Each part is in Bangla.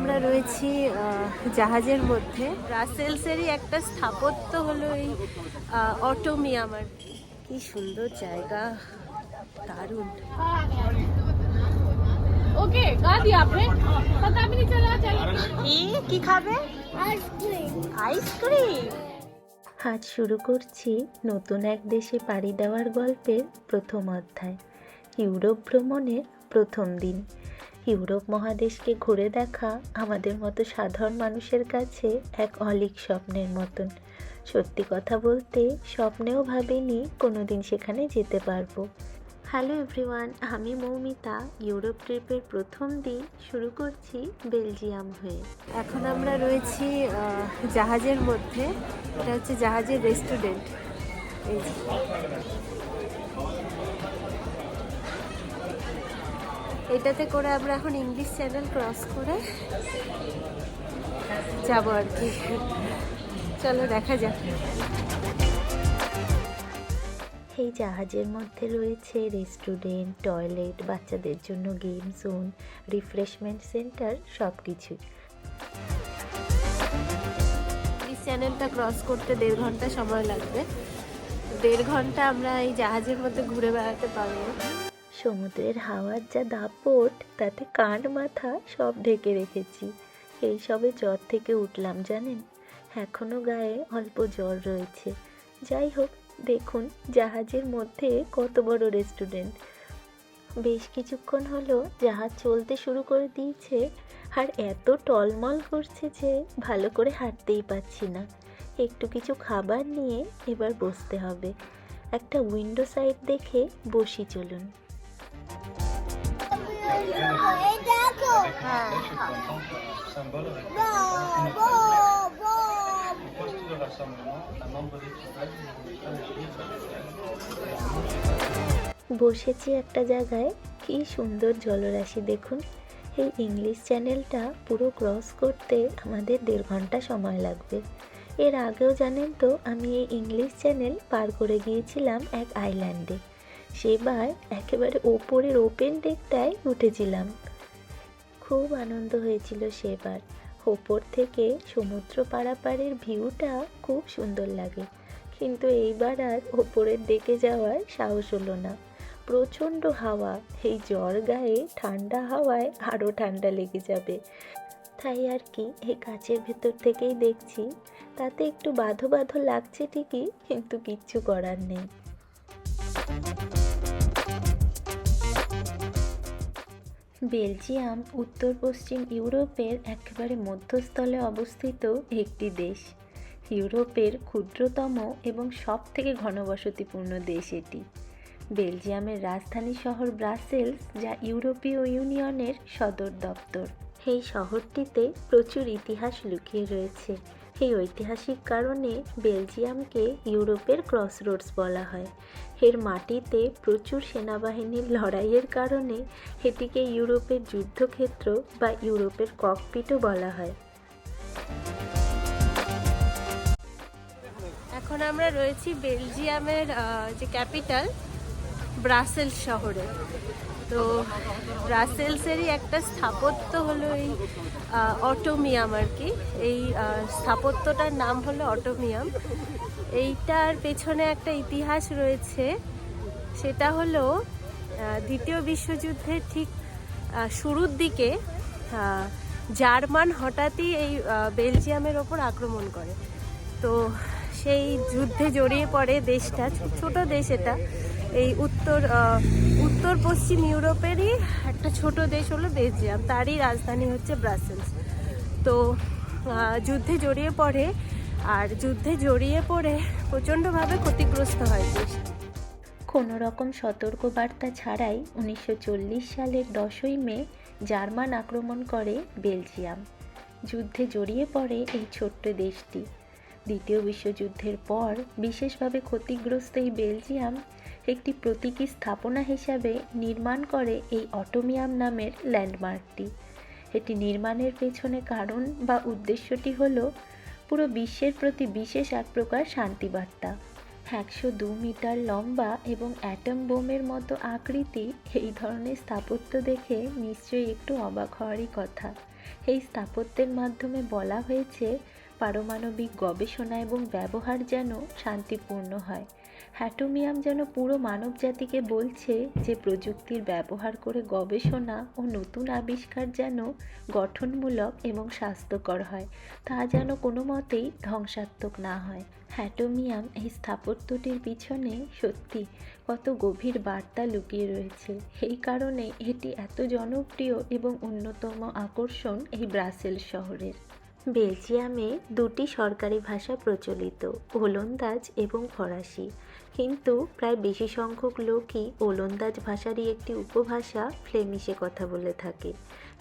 আমরা রয়েছি জাহাজের মধ্যে। রাসেলসেরই একটা স্থাপত্য হলো এই অটোমি আমার। কি সুন্দর জায়গা দারুণ। ওকে গা দি আপনি। পাতা আমি চলা চলো কি? খাবে? আইসক্রিম আইসক্রিম আজ শুরু করছি নতুন এক দেশে পাড়ি দেওয়ার গল্পের প্রথম অধ্যায়। ইউরোপ ভ্রমণের প্রথম দিন। ইউরোপ মহাদেশকে ঘুরে দেখা আমাদের মতো সাধারণ মানুষের কাছে এক অলিক স্বপ্নের মতন। সত্যি কথা বলতে স্বপ্নেও ভাবিনি কোনোদিন সেখানে যেতে পারব। হ্যালো এভরিওয়ান, আমি মৌমিতা। ইউরোপ ট্রিপের প্রথম দিন শুরু করছি বেলজিয়াম হয়ে। এখন আমরা রয়েছি জাহাজের মধ্যে। এটা হচ্ছে জাহাজের রেস্টুরেন্ট। এটাতে করে আমরা এখন ইংলিশ চ্যানেল ক্রস করে যাব আর কি। চলো দেখা যাক। এই জাহাজের মধ্যে রয়েছে রেস্টুরেন্ট টয়লেট বাচ্চাদের জন্য গেম জোন রিফ্রেশমেন্ট সেন্টার সব কিছু ইংলিশ চ্যানেলটা ক্রস করতে দেড় ঘণ্টা সময় লাগবে। দেড় ঘণ্টা আমরা এই জাহাজের মধ্যে ঘুরে বেড়াতে পারব। সমুদ্রের হাওয়ার যা দাপট, তাতে কান মাথা সব ঢেকে রেখেছি। এই সবে জ্বর থেকে উঠলাম, জানেন? এখনও গায়ে অল্প জ্বর রয়েছে। যাই হোক, দেখুন জাহাজের মধ্যে কত বড় রেস্টুরেন্ট। বেশ কিছুক্ষণ হলো জাহাজ চলতে শুরু করে দিয়েছে, আর এত টলমল করছে যে ভালো করে হাঁটতেই পাচ্ছি না। একটু কিছু খাবার নিয়ে এবার বসতে হবে। একটা উইন্ডো সাইড দেখে বসি চলুন। বসেছি একটা জায়গায়, কি সুন্দর জলরাশি দেখুন। এই ইংলিশ চ্যানেলটা পুরো ক্রস করতে আমাদের দেড় ঘণ্টা সময় লাগবে। এর আগেও জানেন তো, আমি এই ইংলিশ চ্যানেল পার করে গিয়েছিলাম এক আইল্যান্ডে সেবার একেবারে ওপরের ওপেন ডেকটায় উঠেছিলাম। খুব আনন্দ হয়েছিল সেবার। ওপর থেকে সমুদ্র পারাপারের ভিউটা খুব সুন্দর লাগে। কিন্তু এইবার আর ওপরের ডেকে যাওয়ার সাহস হলো না। প্রচণ্ড হাওয়া, এই জ্বর গায়ে ঠান্ডা হাওয়ায় আরও ঠান্ডা লেগে যাবে। তাই আর কি, এই কাছের ভেতর থেকেই দেখছি, তাতে একটু বাঁধো বাঁধো লাগছে ঠিকই, কিন্তু কিচ্ছু করার নেই। বেলজিয়াম, উত্তর পশ্চিম ইউরোপের একেবারে মধ্যস্থলে অবস্থিত একটি দেশ। ইউরোপের ক্ষুদ্রতম এবং সব থেকে ঘনবসতিপূর্ণ দেশ এটি। বেলজিয়ামের রাজধানী শহর ব্রাসেলস, যা ইউরোপীয় ইউনিয়নের সদর দপ্তর এই শহরটিতে প্রচুর ইতিহাস লুকিয়ে রয়েছে। এই ঐতিহাসিক কারণে বেলজিয়ামকে ইউরোপের ক্রসরোডস বলা হয়। এর মাটিতে প্রচুর সেনাবাহিনীর লড়াইয়ের কারণে এটিকে ইউরোপের যুদ্ধক্ষেত্র বা ইউরোপের ককপিটও বলা হয়। এখন আমরা রয়েছি বেলজিয়ামের যে ক্যাপিটাল, ব্রাসেলস শহরে। তো ব্রাসেলসেরই একটা স্থাপত্য হলো এই অটোমিয়াম আর কি। এই স্থাপত্যটার নাম হলো অটোমিয়াম। এইটার পেছনে একটা ইতিহাস রয়েছে। সেটা হলো দ্বিতীয় বিশ্বযুদ্ধের ঠিক শুরুর দিকে জার্মান হঠাৎই এই বেলজিয়ামের ওপর আক্রমণ করে। তো সেই যুদ্ধে জড়িয়ে পড়ে দেশটা, ছোট দেশ এটা। এই উত্তর উত্তর, পশ্চিম ইউরোপেরই একটা ছোট দেশ হলো বেলজিয়াম। তারই রাজধানী হচ্ছে ব্রাসেলস। তো যুদ্ধে জড়িয়ে পড়ে, আর যুদ্ধে জড়িয়ে পড়ে প্রচণ্ডভাবে ক্ষতিগ্রস্ত হয় দেশ। কোনো রকম সতর্কবার্তা ছাড়াই উনিশশো চল্লিশ সালের দশই মে জার্মান আক্রমণ করে বেলজিয়াম। যুদ্ধে জড়িয়ে পড়ে এই ছোট্ট দেশটি। দ্বিতীয় বিশ্বযুদ্ধের পর বিশেষভাবে ক্ষতিগ্রস্ত এই বেলজিয়াম একটি প্রতীকী স্থাপনা হিসাবে নির্মাণ করে এই অটোমিয়াম নামের ল্যান্ডমার্কটি। এটি নির্মাণের পেছনে কারণ বা উদ্দেশ্যটি হল পুরো বিশ্বের প্রতি বিশেষ এক প্রকার শান্তিবার্তা। একশো দু মিটার লম্বা এবং অ্যাটম বোমের মতো আকৃতি এই ধরনের স্থাপত্য দেখে নিশ্চয়ই একটু অবাক হওয়ারই কথা। এই স্থাপত্যের মাধ্যমে বলা হয়েছে, পারমাণবিক গবেষণা এবং ব্যবহার যেন শান্তিপূর্ণ হয়। হ্যাটোমিয়াম যেন পুরো মানব জাতিকে বলছে যে প্রযুক্তির ব্যবহার করে গবেষণা ও নতুন আবিষ্কার যেন গঠনমূলক এবং স্বাস্থ্যকর হয়, তা যেন কোনো মতেই ধ্বংসাত্মক না হয়। হ্যাটোমিয়াম এই স্থাপত্যটির পিছনে সত্যি কত গভীর বার্তা লুকিয়ে রয়েছে। এই কারণে এটি এত জনপ্রিয় এবং অন্যতম আকর্ষণ এই ব্রাসেল শহরের। বেলজিয়ামে দুটি সরকারি ভাষা প্রচলিত, ওলন্দাজ এবং ফরাসি। কিন্তু প্রায় বেশি সংখ্যক লোকই ওলন্দাজ ভাষারই একটি উপভাষা ফ্লেমিশে কথা বলে থাকে।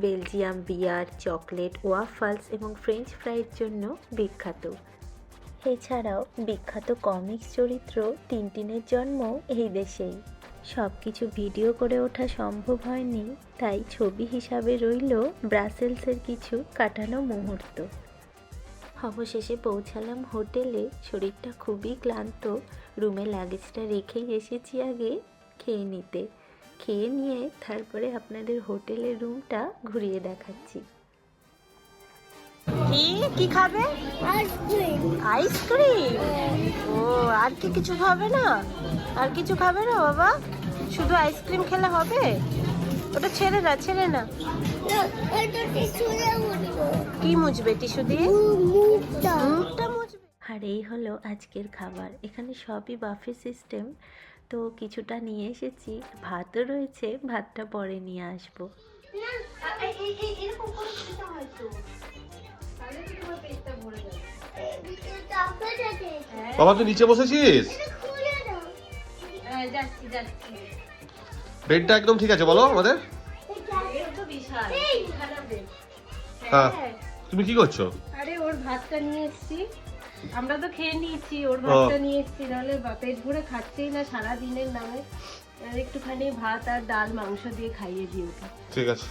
বেলজিয়াম বিয়ার, চকলেট, ওয়াফালস এবং ফ্রেঞ্চ ফ্রাইয়ের জন্য বিখ্যাত। এছাড়াও বিখ্যাত কমিক্স চরিত্র টিনটিনের জন্ম এই দেশেই। সব কিছু ভিডিও করে ওঠা সম্ভব হয়নি, তাই ছবি হিসাবে রইল ব্রাসেলসের কিছু কাটানো মুহূর্ত। অবশেষে পৌঁছালাম হোটেলে। শরীরটা খুবই ক্লান্ত। রুমে লাগেজটা রেখেই এসেছি আগে খেয়ে নিতে। খেয়ে নিয়ে তারপরে আপনাদের হোটেলের রুমটা ঘুরিয়ে দেখাচ্ছি। কি? কি খাবে? আইসক্রিম আইসক্রিম ও আর কি কিছু খাবে না? আর কিছু খাবে না বাবা? শুধু আইসক্রিম খেলে হবে? ওটা ছেড়ে না। ছেড়ে না। কি মুছবে টিস্যু দিয়ে? মুখটা। মুখটা মুছবে। আর এই হলো আজকের খাবার। এখানে সবই বাফে সিস্টেম। তো কিছুটা নিয়ে এসেছি। ভাতও রয়েছে ভাতটা পরে নিয়ে আসব। বাবা তুই নিচে বসেছিস? খুলে দাও। হ্যাঁ, যাচ্ছি যাচ্ছি। বেডটা একদম ঠিক আছে বলো আমাদের। রে। হ্যাঁ। তুমি কি করছ? আরে ওর ভাতটা নিয়ে এসেছি। আমরা তো খেয়ে নিয়েছি ওর ভাতটা নিয়ে এসেছি। নাহলে বা- পেট ভরে খাচ্ছেই না সারা দিনের নামে একটুখানি ভাত আর ডাল মাংস দিয়ে খাইয়ে দিই ওকে। ঠিক আছে।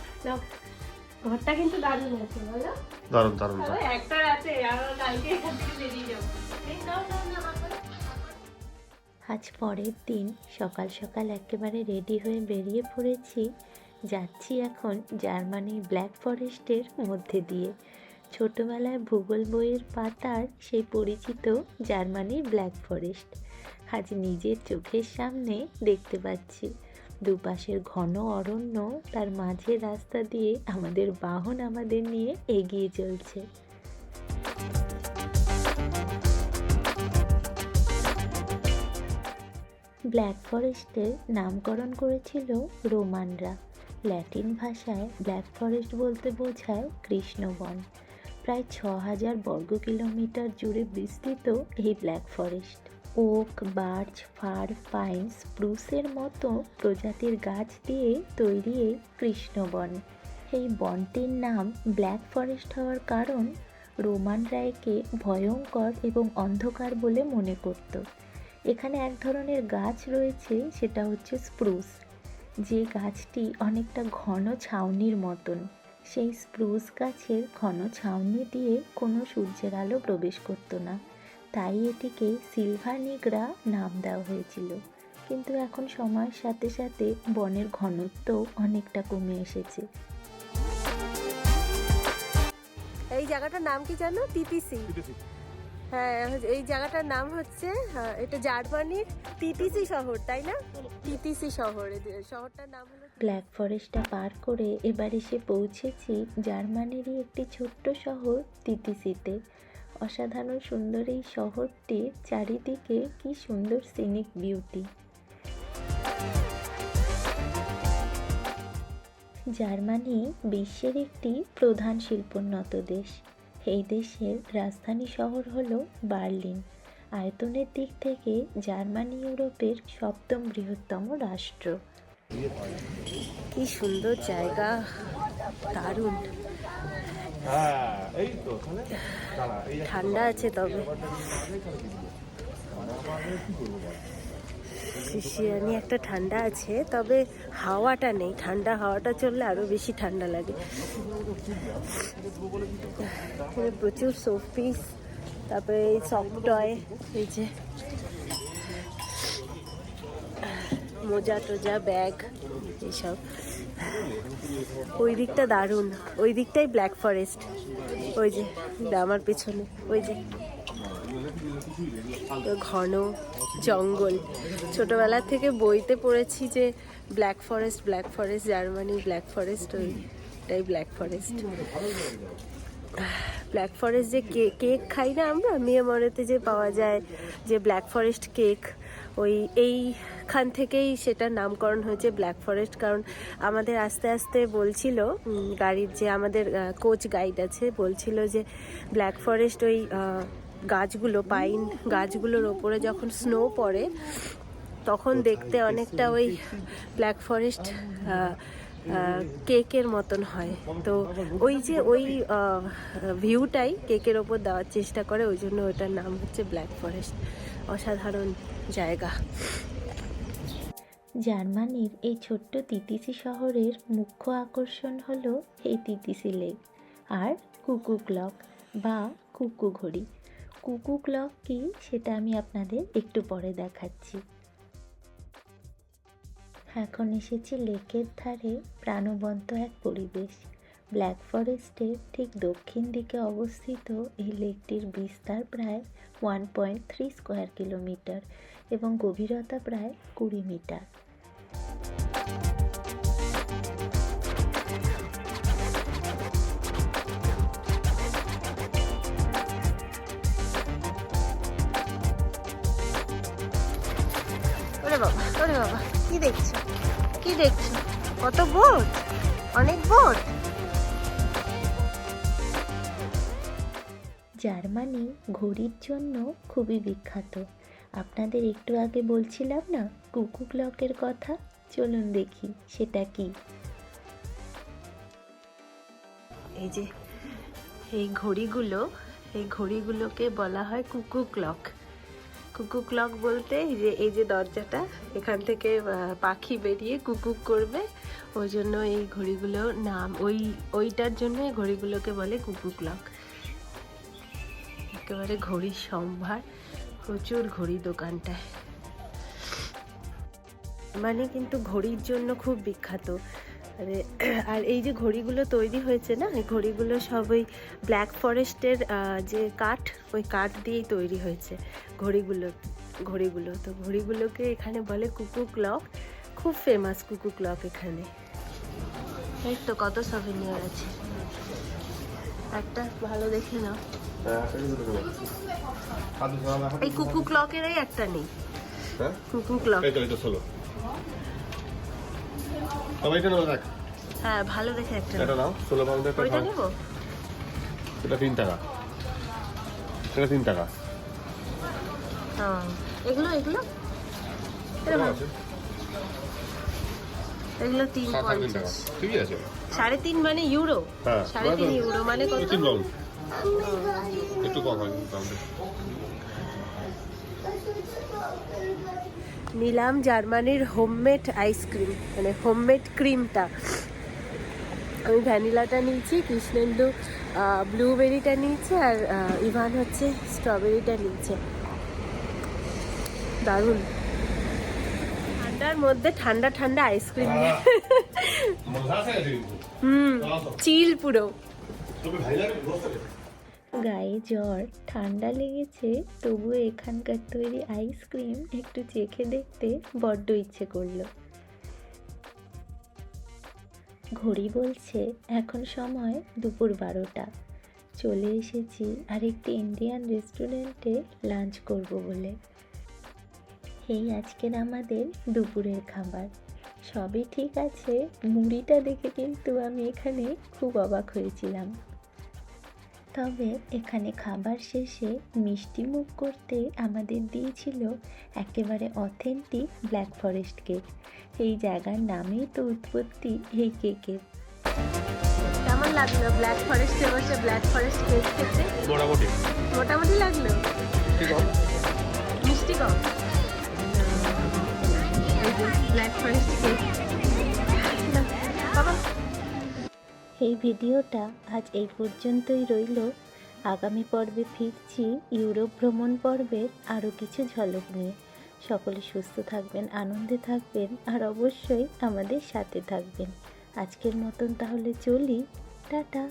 ঘরটা কিন্তু দারুণ আছে বলো দারুণ দারুণ একটা রাতে আমরা কালকে এখান থেকে বেরিয়ে যাব। নাও, নাও, নাও, আজ পরের দিন সকাল সকাল একেবারে রেডি হয়ে বেরিয়ে পড়েছি। যাচ্ছি এখন জার্মানির ব্ল্যাক ফরেস্টের মধ্যে দিয়ে। ছোটবেলায় ভূগোল বইয়ের পাতার সেই পরিচিত জার্মানির ব্ল্যাক ফরেস্ট। আজ নিজের চোখের সামনে দেখতে পাচ্ছি। দুপাশের ঘন অরণ্য, তার মাঝের রাস্তা দিয়ে আমাদের বাহন আমাদের নিয়ে এগিয়ে চলছে। ব্ল্যাক ফরেস্টের নামকরণ করেছিল রোমানরা। ল্যাটিন ভাষায় ব্ল্যাক ফরেস্ট বলতে বোঝায় কৃষ্ণবন। প্রায় ছ হাজার বর্গ কিলোমিটার জুড়ে বিস্তৃত এই black forest. Oak, birch, fir pine স্প্রুসের মতো প্রজাতির গাছ দিয়ে তৈরি এই কৃষ্ণবন এই বনটির নাম ব্ল্যাক ফরেস্ট হওয়ার কারণ রোমানরা একে ভয়ঙ্কর এবং অন্ধকার বলে মনে করত। এখানে এক ধরনের গাছ রয়েছে, সেটা হচ্ছে স্প্রুস। যে গাছটি অনেকটা ঘন ছাউনির মতন। সেই স্প্রুস গাছের ঘন ছাউনি দিয়ে কোনো সূর্যের আলো প্রবেশ করতো না। তাই এটিকে সিলভার নিগড়া নাম দেওয়া হয়েছিল। কিন্তু এখন সময়ের সাথে সাথে বনের ঘনত্ব অনেকটা কমে এসেছে। এই জায়গাটার নাম কি জানো? টিটিসি। হ্যাঁ এই জায়গাটার নাম হচ্ছে হ্যাঁ, এটা জার্মানির টিটিসি শহর তাই না? টিটিসি শহর শহরটার নাম হলো ব্ল্যাক ফরেস্টটা পার করে এবার এসে পৌঁছেছি জার্মানিরই একটি ছোট্ট শহর তিতিসিতে অসাধারণ সুন্দর এই শহরটির চারিদিকে কি সুন্দর সিনিক বিউটি জার্মানি বিশ্বের একটি প্রধান শিল্পোন্নত দেশ। এই দেশের রাজধানী শহর হলো বার্লিন। আয়তনের দিক থেকে জার্মানি ইউরোপের সপ্তম বৃহত্তম রাষ্ট্র। কি সুন্দর জায়গা, দারুণ। ঠান্ডা আছে তবে। শিশিয়ানি একটা ঠান্ডা আছে, তবে হাওয়াটা নেই। ঠান্ডা হাওয়াটা চললে আরও বেশি ঠান্ডা লাগে। প্রচুর শোপিস, তারপরে এই সফট টয় এই যে মোজা টোজা, ব্যাগ, এইসব। ওই দিকটা দারুণ। ওই দিকটাই ব্ল্যাক ফরেস্ট। ওই যে, আমার পেছনে। ওই যে, ঘন। জঙ্গল। ছোটবেলা থেকে বইতে পড়েছি যে black forest black forest Germany black forest, ওইটাই ব্ল্যাক ফরেস্ট। ব্ল্যাক ফরেস্ট যে কেক খাই না আমরা? মিয়ামরেতে যে পাওয়া যায় যে ব্ল্যাক ফরেস্ট কেক, ওই এইখান থেকেই সেটার নামকরণ হয়েছে ব্ল্যাক ফরেস্ট। কারণ আমাদের আস্তে আস্তে বলছিল গাড়ির যে আমাদের কোচ গাইড আছে, বলছিল যে ব্ল্যাক ফরেস্ট ওই গাছগুলো, পাইন গাছগুলোর ওপরে যখন স্নো পড়ে, তখন দেখতে অনেকটা ওই ব্ল্যাক ফরেস্ট কেকের মতন হয়। তো ওই যে ওই ভিউটাই কেকের ওপর দেওয়ার চেষ্টা করে, ওই জন্য ওটার নাম হচ্ছে ব্ল্যাক ফরেস্ট অসাধারণ জায়গা। জার্মানির এই ছোট্ট তিতিসি শহরের মুখ্য আকর্ষণ হলো এই তিতিসি লেক, আর কুকু ক্লক বা কুকু ঘড়ি। কুকু ক্লক কি সেটা আমি আপনাদের একটু পরে দেখাচ্ছি। এখন এসেছি লেকের ধারে প্রাণবন্ত এক পরিবেশ। ব্ল্যাক ফরেস্টের ঠিক দক্ষিণ দিকে অবস্থিত এই লেকটির বিস্তার প্রায় one point three square kilometre এবং গভীরতা প্রায় কুড়ি মিটার। বাবা কি দেখছ? কি দেখছ? কত বোট? অনেক বোট? জার্মানি ঘড়ির জন্য খুবই বিখ্যাত। আপনাদের একটু আগে বলছিলাম না কুকু ক্লকের কথা? চলুন দেখি সেটা কি? এই যে এই ঘড়িগুলো এই ঘড়িগুলোকে বলা হয় কুকু ক্লক। কুকু ক্লক বলতে যে এই যে দরজাটা এখান থেকে পাখি বেরিয়ে কুকুক করবে ওই জন্য এই ঘড়িগুলো নাম ওই ওইটার জন্য এই ঘড়িগুলোকে বলে কুকু ক্লক একেবারে ঘড়ির সম্ভার প্রচুর ঘড়ি দোকানটায় মানে কিন্তু ঘড়ির জন্য খুব বিখ্যাত আরে আর এই যে ঘড়িগুলো তৈরি হয়েছে না এই ঘড়িগুলো সব ওই ব্ল্যাক ফরেস্টের যে কাঠ ওই কাঠ দিয়েই তৈরি হয়েছে ঘড়িগুলো ঘড়িগুলো। তো ঘড়িগুলোকে এখানে বলে কুকু ক্লক। খুব ফেমাস কুকু ক্লক এখানে। এই তো কত সভেনিয়ার আছে। একটা ভালো দেখে নাও। এই কুকু ক্লকেরই একটা নেই। হ্যাঁ? কুকু ক্লক। এটা নাও দেখ। হ্যাঁ ভালো দেখে একটা এটা নাও। নাও ষোলো পাউন্ডের ওইটা নেব? এটা তিন টাকা। এটা তিন টাকা। হ্যাঁ এগুলো এগুলো? এগুলো তিন পঞ্চাশ। ঠিকই আছে। সাড়ে তিন মানে ইউরো? হ্যাঁ সাড়ে তিন ইউরো মানে কত? একটু কম হয়। নিলাম জার্মানির হোমমেড আইসক্রিম মানে হোমমেড ক্রিমটা। আমি ভ্যানিলাটা নিয়েছি কৃষ্ণেন্দু ব্লুবেরিটা নিয়েছে আর ইভান হচ্ছে স্ট্রবেরিটা নিয়েছে। দারুণ। ঠান্ডার মধ্যে ঠান্ডা ঠান্ডা আইসক্রিম মজা হুম চিল পুরো। গায়ে জ্বর, ঠান্ডা লেগেছে, তবুও এখানকার তৈরি আইসক্রিম একটু চেখে দেখতে বড্ড ইচ্ছে করল। ঘড়ি বলছে, এখন সময় দুপুর বারোটা। চলে এসেছি আরেকটি ইন্ডিয়ান রেস্টুরেন্টে লাঞ্চ করব বলে। এই আজকের আমাদের দুপুরের খাবার। সবই ঠিক আছে, মুড়িটা দেখে কিন্তু আমি এখানে খুব অবাক হয়েছিলাম। তবে এখানে খাবার শেষে মিষ্টি মুখ করতে আমাদের দিয়েছিল একেবারে অথেন্টিক ব্ল্যাক ফরেস্ট কেক এই জায়গার নামেই তো উৎপত্তি এই কেকের কেমন লাগল ব্ল্যাক ফরেস্টে বসে ব্ল্যাক ফরেস্ট কেক খেতে? মোটামুটি মোটামুটি লাগল। মিষ্টি কম ব্ল্যাক ফরেস্ট এই ভিডিওটা আজ এই পর্যন্তই রইল। আগামী পর্বে ফিরছি ইউরোপ ভ্রমণ পর্বের আরও কিছু ঝলক নিয়ে। সকলে সুস্থ থাকবেন, আনন্দে থাকবেন, আর অবশ্যই আমাদের সাথে থাকবেন। আজকের মতন তাহলে চলি। টাটা।